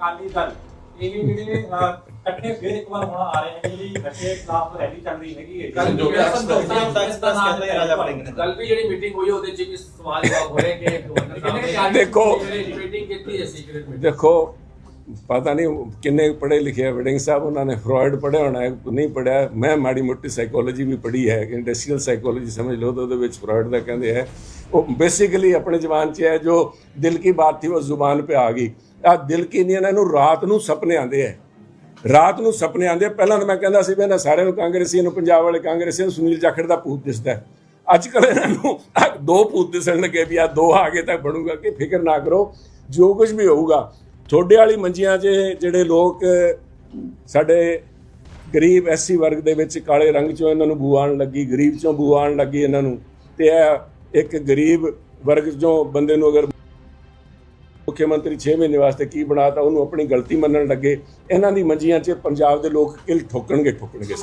ਅਕਾਲੀ ਦਲ। ਇਹ ਜਿਹੜੇ ਇਕੱਠੇ ਫਿਰ ਇੱਕ ਵਾਰ ਹੁਣ ਆ ਰਹੇ ਨੇ ਜਿਹੜੀ ਨਸ਼ੇ ਖਿਲਾਫ ਰੈਲੀ ਚੱਲ ਰਹੀ ਹੈਗੀ ਹੈ ਕੱਲ ਜੋ ਵੀ ਕਿ ਸੰਤੋਖ ਤੱਕ ਤੱਕ ਕਹਿੰਦੇ ਰਾਜਾ ਨੇ। ਕੱਲ ਵੀ ਜਿਹੜੀ ਮੀਟਿੰਗ ਹੋਈ ਉਹਦੇ ਚ ਵੀ ਸਵਾਲ ਜਵਾਬ ਹੋਏ ਕਿ ਗਵਰਨਰ ਸਾਹਿਬ ਦੇਖੋ। ਮੀਟਿੰਗ ਕੀਤੀ ਹੈ ਸੀਕ੍ਰੀਟ ਮੀਟਿੰਗ ਦੇਖੋ ਪਤਾ ਨਹੀਂ ਕਿੰਨੇ ਪੜ੍ਹੇ ਲਿਖੇ ਆ ਵਿਡਿੰਗ ਸਾਹਿਬ ਉਹਨਾਂ ਨੇ ਫਰੋਇਡ ਪੜ੍ਹਿਆ ਹੋਣਾ ਹੈ ਨਹੀਂ ਪੜ੍ਹਿਆ। ਮੈਂ ਮਾੜੀ ਮੋਟੀ ਸਾਈਕੋਲੋਜੀ ਵੀ ਪੜ੍ਹੀ ਹੈ ਇੰਡਸਟਰੀਅਲ ਸਾਈਕੋਲੋਜੀ ਸਮਝ ਲਓ ਤਾਂ ਉਹਦੇ ਵਿੱਚ ਫਰੋਇਡ ਦਾ ਕਹਿੰਦੇ ਹੈ ਉਹ ਬੇਸਿਕਲੀ ਆਪਣੇ ਜ਼ਬਾਨ 'ਚ ਹੈ ਜੋ ਦਿਲ ਕੀ ਬਾਤ ਥੀ, ਉਹ ਜ਼ੁਬਾਨ पे ਆ ਗਈ। ਆ ਦਿਲ ਕੀ ਨਹੀਂ ਇਹਨਾਂ ਨੂੰ ਰਾਤ ਨੂੰ ਸੁਪਨੇ ਆਉਂਦੇ ਹੈ ਰਾਤ ਨੂੰ ਸੁਪਨੇ ਆਉਂਦੇ ਪਹਿਲਾਂ ਤਾਂ ਮੈਂ ਕਹਿੰਦਾ ਸੀ ਵੀ ਇਹਨਾਂ ਸਾਰਿਆਂ ਨੂੰ ਕਾਂਗਰਸੀਆਂ ਨੂੰ ਪੰਜਾਬ ਵਾਲੇ ਕਾਂਗਰਸੀਆਂ ਨੂੰ ਸੁਨੀਲ ਜਾਖੜ ਦਾ ਭੂਤ ਦਿਸਦਾ ਅੱਜ ਕੱਲ੍ਹ ਇਹਨਾਂ ਨੂੰ ਦੋ ਭੂਤ ਦਿਸਣ ਲੱਗੇ ਵੀ ਆ ਦੋ ਆ ਗਏ ਤਾਂ ਬਣੂਗਾ ਕਿ ਫਿਕਰ ਨਾ ਕਰੋ, ਜੋ ਕੁਝ ਵੀ ਹੋਊਗਾ। ਤੁਹਾਡੇ ਵਾਲੀ ਮੰਜੀਆਂ 'ਚ ਜਿਹੜੇ ਲੋਕ, ਸਾਡੇ ਗਰੀਬ ਐਸਸੀ ਵਰਗ ਦੇ ਵਿੱਚ ਕਾਲੇ ਰੰਗ 'ਚੋਂ ਇਹਨਾਂ ਨੂੰ ਬੂ ਆਉਣ ਲੱਗੀ, ਗਰੀਬ 'ਚੋਂ ਬੂ ਆਉਣ ਲੱਗੀ ਇਹਨਾਂ ਨੂੰ। ਤੇ ਇਹ ਇੱਕ ਗਰੀਬ ਵਰਗ 'ਚੋਂ ਬੰਦੇ ਨੂੰ ਅਗਰ ਮੁੱਖ ਮੰਤਰੀ 6 ਮਹੀਨੇ ਵਾਸਤੇ ਕੀ ਬਣਾਤਾ, ਉਹਨੂੰ ਆਪਣੀ ਗਲਤੀ ਮੰਨਣ ਲੱਗੇ, ਇਹਨਾਂ ਦੀ ਮੰਜੀਆਂ 'ਚ ਪੰਜਾਬ ਦੇ ਲੋਕ ਕਿਲ ਠੋਕਣਗੇ ਠੋਕਣਗੇ।